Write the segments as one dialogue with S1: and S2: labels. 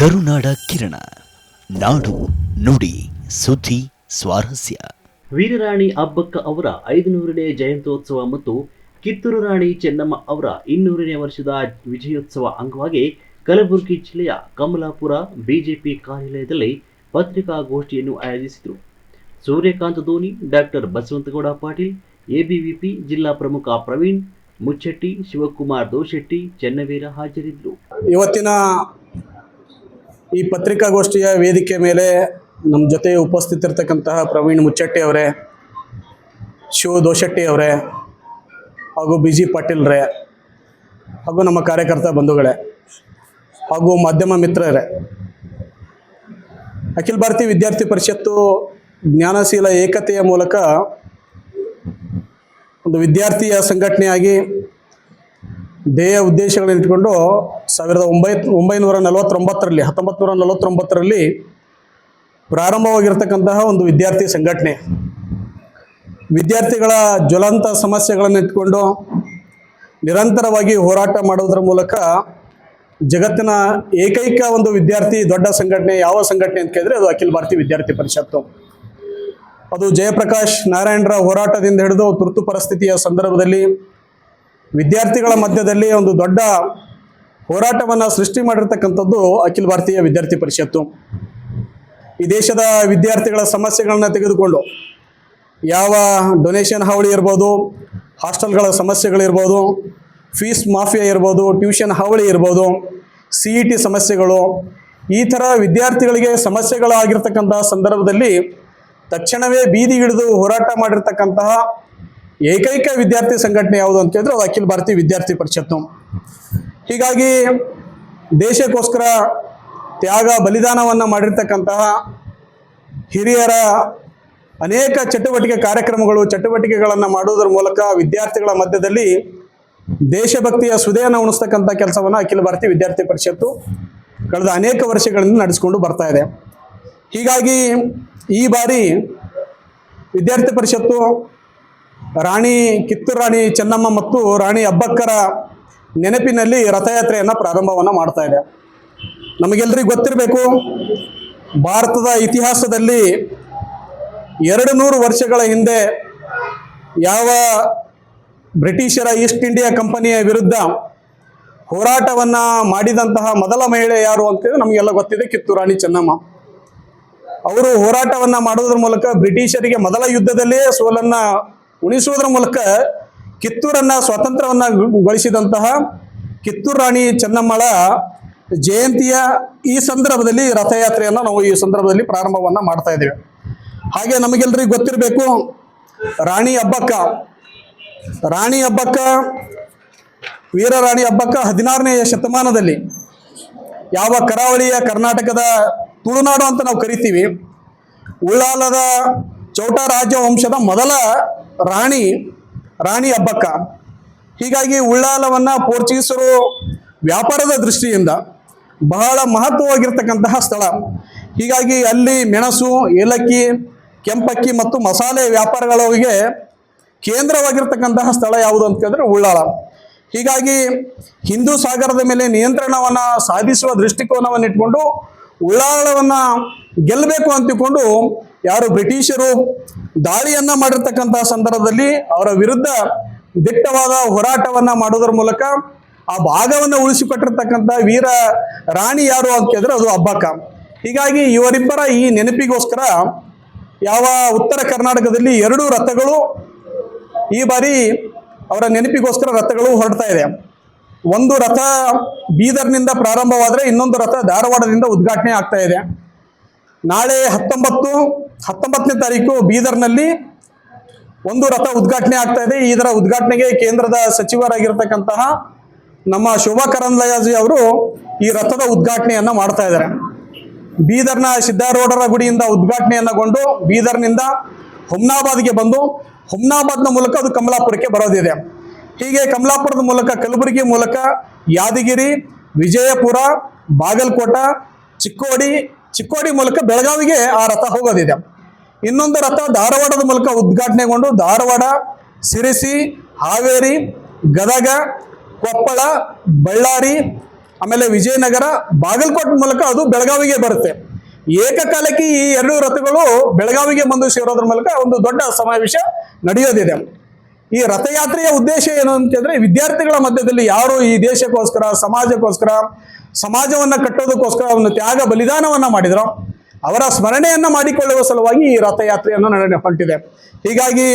S1: ಕರುನಾಡ ಕಿರಣ. ನಾಡು ನುಡಿ ಸುದ್ದಿ ಸ್ವಾರಸ್ಯ.
S2: ವೀರರಾಣಿ ಅಬ್ಬಕ್ಕ ಅವರ ಐದುನೂರನೇ ಜಯಂತ್ಯೋತ್ಸವ ಮತ್ತು ಕಿತ್ತೂರು ರಾಣಿ ಚೆನ್ನಮ್ಮ ಅವರ ಇನ್ನೂರನೇ ವರ್ಷದ ವಿಜಯೋತ್ಸವ ಅಂಗವಾಗಿ ಕಲಬುರಗಿ ಜಿಲ್ಲೆಯ ಕಮಲಾಪುರ ಬಿಜೆಪಿ ಕಾರ್ಯಾಲಯದಲ್ಲಿ ಪತ್ರಿಕಾಗೋಷ್ಠಿಯನ್ನು ಆಯೋಜಿಸಿದರು. ಸೂರ್ಯಕಾಂತ ಧೋನಿ ಡಾಕ್ಟರ್ ಬಸವಂತಗೌಡ ಪಾಟೀಲ್ ಎಬಿವಿಪಿ ಜಿಲ್ಲಾ ಪ್ರಮುಖ ಪ್ರವೀಣ್ ಮುಚ್ಚಟ್ಟಿ ಶಿವಕುಮಾರ್ ದೋಶೆಟ್ಟಿ ಚೆನ್ನವೀರ ಹಾಜರಿದ್ದರು.
S3: ಇವತ್ತಿನ ಈ ಪತ್ರಿಕಾಗೋಷ್ಠಿಯ ವೇದಿಕೆ ಮೇಲೆ ನಮ್ಮ ಜೊತೆ ಉಪಸ್ಥಿತಿರ್ತಕ್ಕಂತಹ ಪ್ರವೀಣ್ ಮುಚ್ಚಟ್ಟಿ ಅವರೇ, ಶಿವ ದೋಶೆಟ್ಟಿ ಅವರೇ, ಹಾಗೂ ಬಿ ಜಿ ಪಾಟೀಲ್ರೇ ಹಾಗೂ ನಮ್ಮ ಕಾರ್ಯಕರ್ತ ಬಂಧುಗಳೇ, ಹಾಗೂ ಮಾಧ್ಯಮ ಮಿತ್ರರೇ. ಅಖಿಲ ಭಾರತೀಯ ವಿದ್ಯಾರ್ಥಿ ಪರಿಷತ್ತು ಜ್ಞಾನಶೀಲ ಏಕತೆಯ ಮೂಲಕ ಒಂದು ವಿದ್ಯಾರ್ಥಿಯ ಸಂಘಟನೆಯಾಗಿ ಧ್ಯೇಯ ಉದ್ದೇಶಗಳನ್ನು ಇಟ್ಕೊಂಡು ಸಾವಿರದ ಒಂಬೈ, ಒಂಬೈನೂರ ನಲವತ್ತೊಂಬತ್ತರಲ್ಲಿ ಹತ್ತೊಂಬತ್ತು ನೂರ ನಲವತ್ತೊಂಬತ್ತರಲ್ಲಿ ಪ್ರಾರಂಭವಾಗಿರ್ತಕ್ಕಂತಹ ಒಂದು ವಿದ್ಯಾರ್ಥಿ ಸಂಘಟನೆ. ವಿದ್ಯಾರ್ಥಿಗಳ ಜ್ವಲಂತ ಸಮಸ್ಯೆಗಳನ್ನು ಇಟ್ಕೊಂಡು ನಿರಂತರವಾಗಿ ಹೋರಾಟ ಮಾಡೋದ್ರ ಮೂಲಕ ಜಗತ್ತಿನ ಏಕೈಕ ಒಂದು ವಿದ್ಯಾರ್ಥಿ, ದೊಡ್ಡ ಸಂಘಟನೆ ಯಾವ ಸಂಘಟನೆ ಅಂತ ಕೇಳಿದ್ರೆ ಅದು ಅಖಿಲ ಭಾರತೀಯ ವಿದ್ಯಾರ್ಥಿ ಪರಿಷತ್ತು. ಅದು ಜಯಪ್ರಕಾಶ್ ನಾರಾಯಣರ ಹೋರಾಟದಿಂದ ಹಿಡಿದು ತುರ್ತು ಪರಿಸ್ಥಿತಿಯ ಸಂದರ್ಭದಲ್ಲಿ ವಿದ್ಯಾರ್ಥಿಗಳ ಮಧ್ಯದಲ್ಲಿ ಒಂದು ದೊಡ್ಡ ಹೋರಾಟವನ್ನು ಸೃಷ್ಟಿ ಮಾಡಿರ್ತಕ್ಕಂಥದ್ದು ಅಖಿಲ ಭಾರತೀಯ ವಿದ್ಯಾರ್ಥಿ ಪರಿಷತ್ತು. ಈ ದೇಶದ ವಿದ್ಯಾರ್ಥಿಗಳ ಸಮಸ್ಯೆಗಳನ್ನು ತೆಗೆದುಕೊಂಡು ಯಾವ ಡೊನೇಷನ್ ಹಾವಳಿ ಇರ್ಬೋದು, ಹಾಸ್ಟೆಲ್ಗಳ ಸಮಸ್ಯೆಗಳಿರ್ಬೋದು ಫೀಸ್ ಮಾಫಿಯಾ ಇರ್ಬೋದು ಟ್ಯೂಷನ್ ಹಾವಳಿ ಇರ್ಬೋದು ಸಿ ಇ ಟಿ ಸಮಸ್ಯೆಗಳು, ಈ ಥರ ವಿದ್ಯಾರ್ಥಿಗಳಿಗೆ ಸಮಸ್ಯೆಗಳಾಗಿರ್ತಕ್ಕಂತಹ ಸಂದರ್ಭದಲ್ಲಿ ತಕ್ಷಣವೇ ಬೀದಿಗಿಳಿದು ಹೋರಾಟ ಮಾಡಿರ್ತಕ್ಕಂತಹ ಏಕೈಕ ವಿದ್ಯಾರ್ಥಿ ಸಂಘಟನೆ ಯಾವುದು ಅಂತ ಹೇಳಿದ್ರೆ ಅದು ಅಖಿಲ ಭಾರತೀಯ ವಿದ್ಯಾರ್ಥಿ ಪರಿಷತ್ತು. ಹೀಗಾಗಿ ದೇಶಕ್ಕೋಸ್ಕರ ತ್ಯಾಗ, ಬಲಿದಾನವನ್ನು ಮಾಡಿರ್ತಕ್ಕಂತಹ ಹಿರಿಯರ ಅನೇಕ ಚಟುವಟಿಕೆ ಕಾರ್ಯಕ್ರಮಗಳು, ಚಟುವಟಿಕೆಗಳನ್ನು ಮಾಡುವುದರ ಮೂಲಕ ವಿದ್ಯಾರ್ಥಿಗಳ ಮಧ್ಯದಲ್ಲಿ ದೇಶಭಕ್ತಿಯ ಸುದೆಯನ್ನು ಉಣಿಸ್ತಕ್ಕಂಥ ಕೆಲಸವನ್ನು ಅಖಿಲ ಭಾರತೀಯ ವಿದ್ಯಾರ್ಥಿ ಪರಿಷತ್ತು ಕಳೆದ ಅನೇಕ ವರ್ಷಗಳಿಂದ ನಡೆಸಿಕೊಂಡು ಬರ್ತಾ ಇದೆ. ಹೀಗಾಗಿ ಈ ಬಾರಿ ವಿದ್ಯಾರ್ಥಿ ಪರಿಷತ್ತು ರಾಣಿ ಕಿತ್ತೂರು ರಾಣಿ ಚೆನ್ನಮ್ಮ ಮತ್ತು ರಾಣಿ ಅಬ್ಬಕ್ಕರ ನೆನಪಿನಲ್ಲಿ ರಥಯಾತ್ರೆಯನ್ನು ಪ್ರಾರಂಭವನ್ನು ಮಾಡ್ತಾ ಇದೆ. ನಮಗೆಲ್ಲರಿಗೂ ಗೊತ್ತಿರಬೇಕು, ಭಾರತದ ಇತಿಹಾಸದಲ್ಲಿ ಎರಡು ನೂರು ವರ್ಷಗಳ ಹಿಂದೆ ಯಾವ ಬ್ರಿಟಿಷರ ಈಸ್ಟ್ ಇಂಡಿಯಾ ಕಂಪನಿಯ ವಿರುದ್ಧ ಹೋರಾಟವನ್ನು ಮಾಡಿದಂತಹ ಮೊದಲ ಮಹಿಳೆ ಯಾರು ಅಂತೇಳಿ ನಮಗೆಲ್ಲ ಗೊತ್ತಿದೆ ಕಿತ್ತೂರು ರಾಣಿ ಚೆನ್ನಮ್ಮ. ಅವರು ಹೋರಾಟವನ್ನು ಮಾಡೋದ್ರ ಮೂಲಕ ಬ್ರಿಟಿಷರಿಗೆ ಮೊದಲ ಯುದ್ಧದಲ್ಲೇ ಸೋಲನ್ನ ಉಣಿಸುವುದರ ಮೂಲಕ ಕಿತ್ತೂರನ್ನ ಸ್ವಾತಂತ್ರ್ಯವನ್ನ ಗಳಿಸಿದಂತಹ ಕಿತ್ತೂರು ರಾಣಿ ಚೆನ್ನಮ್ಮಳ ಜಯಂತಿಯ ಈ ಸಂದರ್ಭದಲ್ಲಿ ರಥಯಾತ್ರೆಯನ್ನು ನಾವು ಈ ಸಂದರ್ಭದಲ್ಲಿ ಪ್ರಾರಂಭವನ್ನ ಮಾಡ್ತಾ ಇದ್ದೇವೆ. ಹಾಗೆ ನಮಗೆಲ್ಲರಿಗೂ ಗೊತ್ತಿರಬೇಕು, ರಾಣಿ ಹಬ್ಬಕ್ಕ ರಾಣಿ ಹಬ್ಬಕ್ಕ ವೀರರಾಣಿ ಹಬ್ಬಕ್ಕ ಹದಿನಾರನೆಯ ಶತಮಾನದಲ್ಲಿ ಯಾವ ಕರಾವಳಿಯ ಕರ್ನಾಟಕದ ತುಳುನಾಡು ಅಂತ ನಾವು ಕರಿತೀವಿ, ಉಳ್ಳಾಲದ ಚೌಟ ರಾಜವಂಶದ ಮೊದಲ ರಾಣಿ ರಾಣಿ ಹಬ್ಬಕ್ಕ. ಹೀಗಾಗಿ ಉಳ್ಳಾಲವನ್ನು ಪೋರ್ಚುಗೀಸರು ವ್ಯಾಪಾರದ ದೃಷ್ಟಿಯಿಂದ ಬಹಳ ಮಹತ್ವವಾಗಿರ್ತಕ್ಕಂತಹ ಸ್ಥಳ. ಹೀಗಾಗಿ ಅಲ್ಲಿ ಮೆಣಸು, ಏಲಕ್ಕಿ, ಕೆಂಪಕ್ಕಿ ಮತ್ತು ಮಸಾಲೆ ವ್ಯಾಪಾರಗಳಿಗೆ ಕೇಂದ್ರವಾಗಿರ್ತಕ್ಕಂತಹ ಸ್ಥಳ ಯಾವುದು ಅಂತ ಕೇಳಿದ್ರೆ ಉಳ್ಳಾಲ. ಹೀಗಾಗಿ ಹಿಂದೂ ಸಾಗರದ ಮೇಲೆ ನಿಯಂತ್ರಣವನ್ನು ಸಾಧಿಸುವ ದೃಷ್ಟಿಕೋನವನ್ನು ಇಟ್ಕೊಂಡು ಉಳ್ಳಾಳವನ್ನು ಗೆಲ್ಲಬೇಕು ಅಂತಿಕೊಂಡು ಯಾರು ಬ್ರಿಟಿಷರು ದಾಳಿಯನ್ನ ಮಾಡಿರ್ತಕ್ಕಂತಹ ಸಂದರ್ಭದಲ್ಲಿ ಅವರ ವಿರುದ್ಧ ದಿಟ್ಟವಾದ ಹೋರಾಟವನ್ನ ಮಾಡೋದ್ರ ಮೂಲಕ ಆ ಭಾಗವನ್ನು ಉಳಿಸಿಕೊಟ್ಟಿರ್ತಕ್ಕಂಥ ವೀರ ರಾಣಿ ಯಾರು ಅಂತ ಕೇಳಿದ್ರೆ ಅದು ಅಬ್ಬಕ್ಕ. ಹೀಗಾಗಿ ಇವರಿಬ್ಬರ ಈ ನೆನಪಿಗೋಸ್ಕರ ಯಾವ ಉತ್ತರ ಕರ್ನಾಟಕದಲ್ಲಿ ಎರಡು ರಥಗಳು ಈ ಬಾರಿ ಅವರ ನೆನಪಿಗೋಸ್ಕರ ರಥಗಳು ಹೊರಡ್ತಾ ಇದೆ. ಒಂದು ರಥ ಬೀದರ್ನಿಂದ ಪ್ರಾರಂಭವಾದರೆ ಇನ್ನೊಂದು ರಥ ಧಾರವಾಡದಿಂದ ಉದ್ಘಾಟನೆ ಆಗ್ತಾ ಇದೆ. ನಾಳೆ ಹತ್ತೊಂಬತ್ತು, ಹತ್ತೊಂಬತ್ತನೇ ತಾರೀಕು ಬೀದರ್ನಲ್ಲಿ ಒಂದು ರಥ ಉದ್ಘಾಟನೆ ಆಗ್ತಾ ಇದೆ. ಇದರ ಉದ್ಘಾಟನೆಗೆ ಕೇಂದ್ರದ ಸಚಿವರಾಗಿರ್ತಕ್ಕಂತಹ ನಮ್ಮ ಶೋಭಾ ಕರಂದ್ಲಯಾಜಿ ಅವರು ಈ ರಥದ ಉದ್ಘಾಟನೆಯನ್ನ ಮಾಡ್ತಾ ಇದ್ದಾರೆ. ಬೀದರ್ನ ಸಿದ್ದಾರೂಢರ ಗುಡಿಯಿಂದ ಉದ್ಘಾಟನೆಯನ್ನಗೊಂಡು ಬೀದರ್ನಿಂದ ಹುಮ್ನಾಬಾದ್ಗೆ ಬಂದು ಹುಮ್ನಾಬಾದ್ನ ಮೂಲಕ ಅದು ಕಮಲಾಪುರಕ್ಕೆ ಬರೋದಿದೆ. ಹೀಗೆ ಕಮಲಾಪುರದ ಮೂಲಕ ಕಲಬುರಗಿ ಮೂಲಕ ಯಾದಗಿರಿ, ವಿಜಯಪುರ, ಬಾಗಲಕೋಟ, ಚಿಕ್ಕೋಡಿ ಚಿಕ್ಕೋಡಿ ಮೂಲಕ ಬೆಳಗಾವಿಗೆ ಆ ರಥ ಹೋಗೋದಿದೆ. ಇನ್ನೊಂದು ರಥ ಧಾರವಾಡದ ಮೂಲಕ ಉದ್ಘಾಟನೆಗೊಂಡು ಧಾರವಾಡ, ಸಿರಿಸಿ, ಹಾವೇರಿ, ಗದಗ, ಕೊಪ್ಪಳ, ಬಳ್ಳಾರಿ, ಆಮೇಲೆ ವಿಜಯನಗರ, ಬಾಗಲಕೋಟೆ ಮೂಲಕ ಅದು ಬೆಳಗಾವಿಗೆ ಬರುತ್ತೆ. ಏಕಕಾಲಕ್ಕೆ ಈ ಎರಡು ರಥಗಳು ಬೆಳಗಾವಿಗೆ ಬಂದು ಸೇರೋದ್ರ ಮೂಲಕ ಒಂದು ದೊಡ್ಡ ಸಮಾವೇಶ ನಡೆಯೋದಿದೆ. ಈ ರಥಯಾತ್ರೆಯ ಉದ್ದೇಶ ಏನು ಅಂತಂದ್ರೆ ವಿದ್ಯಾರ್ಥಿಗಳ ಮಧ್ಯದಲ್ಲಿ ಯಾರು ಈ ದೇಶಕ್ಕೋಸ್ಕರ, ಸಮಾಜಕ್ಕೋಸ್ಕರ ಸಮಾಜವನ್ನ ಕಟ್ಟೋದಕ್ಕೋಸ್ಕರ ಒಂದು ತ್ಯಾಗ, ಬಲಿದಾನವನ್ನ ಮಾಡಿದ್ರು. ಅವರ ಸ್ಮರಣೆಯನ್ನ ಮಾಡಿಕೊಳ್ಳುವ ಸಲುವಾಗಿ ಈ ರಥಯಾತ್ರೆಯನ್ನು ನಡೆ ಹೊಂಟಿದೆ. ಹೀಗಾಗಿ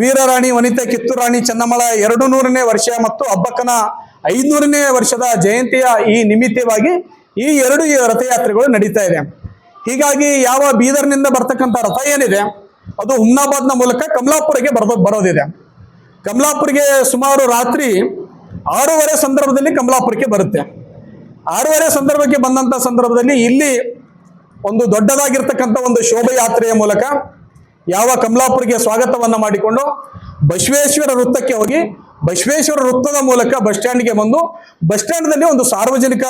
S3: ವೀರರಾಣಿ ವನಿತೆ ಕಿತ್ತೂರಾಣಿ ಚೆನ್ನಮ್ಮಳ ಎರಡು ನೂರನೇ ವರ್ಷ ಮತ್ತು ಅಬ್ಬಕ್ಕನ ಐದುನೂರನೇ ವರ್ಷದ ಜಯಂತಿಯ ಈ ನಿಮಿತ್ತವಾಗಿ ಈ ಎರಡು ರಥಯಾತ್ರೆಗಳು ನಡೀತಾ ಇದೆ. ಹೀಗಾಗಿ ಯಾವ ಬೀದರ್ನಿಂದ ಬರ್ತಕ್ಕಂಥ ರಥ ಏನಿದೆ, ಅದು ಹುಮ್ನಾಬಾದ್ನ ಮೂಲಕ ಕಮಲಾಪುರಕ್ಕೆ ಬರೋ ಬರೋದಿದೆ. ಕಮಲಾಪುರಿಗೆ ಸುಮಾರು ರಾತ್ರಿ ಆರೂವರೆ ಸಂದರ್ಭದಲ್ಲಿ ಕಮಲಾಪುರಕ್ಕೆ ಬರುತ್ತೆ. ಆರೂವರೆ ಸಂದರ್ಭಕ್ಕೆ ಬಂದಂತ ಸಂದರ್ಭದಲ್ಲಿ ಇಲ್ಲಿ ಒಂದು ದೊಡ್ಡದಾಗಿರ್ತಕ್ಕಂಥ ಒಂದು ಶೋಭಯಾತ್ರೆಯ ಮೂಲಕ ಯಾವ ಕಮಲಾಪುರಿಗೆ ಸ್ವಾಗತವನ್ನ ಮಾಡಿಕೊಂಡು ಬಸವೇಶ್ವರ ವೃತ್ತಕ್ಕೆ ಹೋಗಿ ಬಸವೇಶ್ವರ ವೃತ್ತದ ಮೂಲಕ ಬಸ್ ಸ್ಟ್ಯಾಂಡ್ಗೆ ಬಂದು ಬಸ್ ಸ್ಟ್ಯಾಂಡ್ನಲ್ಲಿ ಒಂದು ಸಾರ್ವಜನಿಕ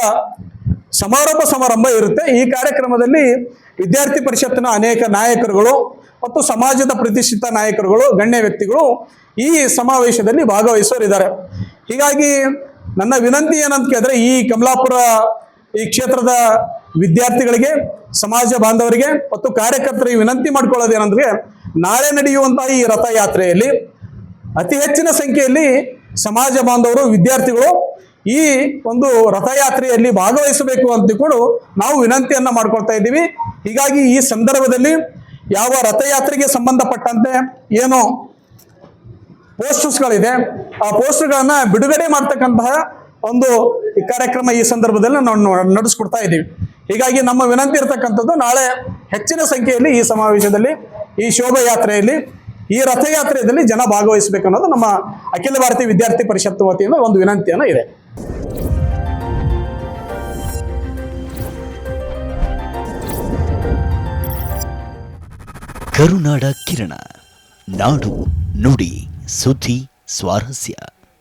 S3: ಸಮಾರಂಭ ಸಮಾರಂಭ ಇರುತ್ತೆ. ಈ ಕಾರ್ಯಕ್ರಮದಲ್ಲಿ ವಿದ್ಯಾರ್ಥಿ ಪರಿಷತ್ತಿನ ಅನೇಕ ನಾಯಕರುಗಳು ಮತ್ತು ಸಮಾಜದ ಪ್ರತಿಷ್ಠಿತ ನಾಯಕರುಗಳು, ಗಣ್ಯ ವ್ಯಕ್ತಿಗಳು ಈ ಸಮಾವೇಶದಲ್ಲಿ ಭಾಗವಹಿಸೋರಿದ್ದಾರೆ ಹೀಗಾಗಿ ನನ್ನ ವಿನಂತಿ ಏನಂತ ಕೇಳಿದ್ರೆ ಈ ಕಮಲಾಪುರ ಈ ಕ್ಷೇತ್ರದ ವಿದ್ಯಾರ್ಥಿಗಳಿಗೆ, ಸಮಾಜ ಬಾಂಧವರಿಗೆ ಮತ್ತು ಕಾರ್ಯಕರ್ತರಿಗೆ ವಿನಂತಿ ಮಾಡ್ಕೊಳ್ಳೋದೇನಂದ್ರೆ ನಾಳೆ ನಡೆಯುವಂತಹ ಈ ರಥಯಾತ್ರೆಯಲ್ಲಿ ಅತಿ ಹೆಚ್ಚಿನ ಸಂಖ್ಯೆಯಲ್ಲಿ ಸಮಾಜ ಬಾಂಧವರು, ವಿದ್ಯಾರ್ಥಿಗಳು ಈ ಒಂದು ರಥಯಾತ್ರೆಯಲ್ಲಿ ಭಾಗವಹಿಸಬೇಕು ಅಂತ ಕೂಡ ನಾವು ವಿನಂತಿಯನ್ನ ಮಾಡ್ಕೊಳ್ತಾ ಇದ್ದೀವಿ. ಹೀಗಾಗಿ ಈ ಸಂದರ್ಭದಲ್ಲಿ ಯಾವ ರಥಯಾತ್ರೆಗೆ ಸಂಬಂಧಪಟ್ಟಂತೆ ಏನು ಪೋಸ್ಟರ್ಸ್ಗಳಿದೆ. ಆ ಪೋಸ್ಟರ್ಗಳನ್ನ ಬಿಡುಗಡೆ ಮಾಡ್ತಕ್ಕಂತಹ ಒಂದು ಕಾರ್ಯಕ್ರಮ ಈ ಸಂದರ್ಭದಲ್ಲಿ ನಾವು ನಡೆಸ್ಕೊಡ್ತಾ ಇದ್ದೀವಿ. ಹೀಗಾಗಿ ನಮ್ಮ ವಿನಂತಿ ಇರತಕ್ಕಂಥದ್ದು ನಾಳೆ ಹೆಚ್ಚಿನ ಸಂಖ್ಯೆಯಲ್ಲಿ ಈ ಸಮಾವೇಶದಲ್ಲಿ, ಈ ಶೋಭಾಯಾತ್ರೆಯಲ್ಲಿ, ಈ ರಥಯಾತ್ರೆಯಲ್ಲಿ ಜನ ಭಾಗವಹಿಸಬೇಕು ಅನ್ನೋದು ನಮ್ಮ ಅಖಿಲ ಭಾರತೀಯ ವಿದ್ಯಾರ್ಥಿ ಪರಿಷತ್ತು ವತಿಯಿಂದ ಒಂದು ವಿನಂತಿಯನ್ನು ಇದೆ.
S1: ಕರುನಾಡ ಕಿರಣ, ನಾಡು ನುಡಿ. ಸುದ್ದಿ ಸ್ವಾರಸ್ಯ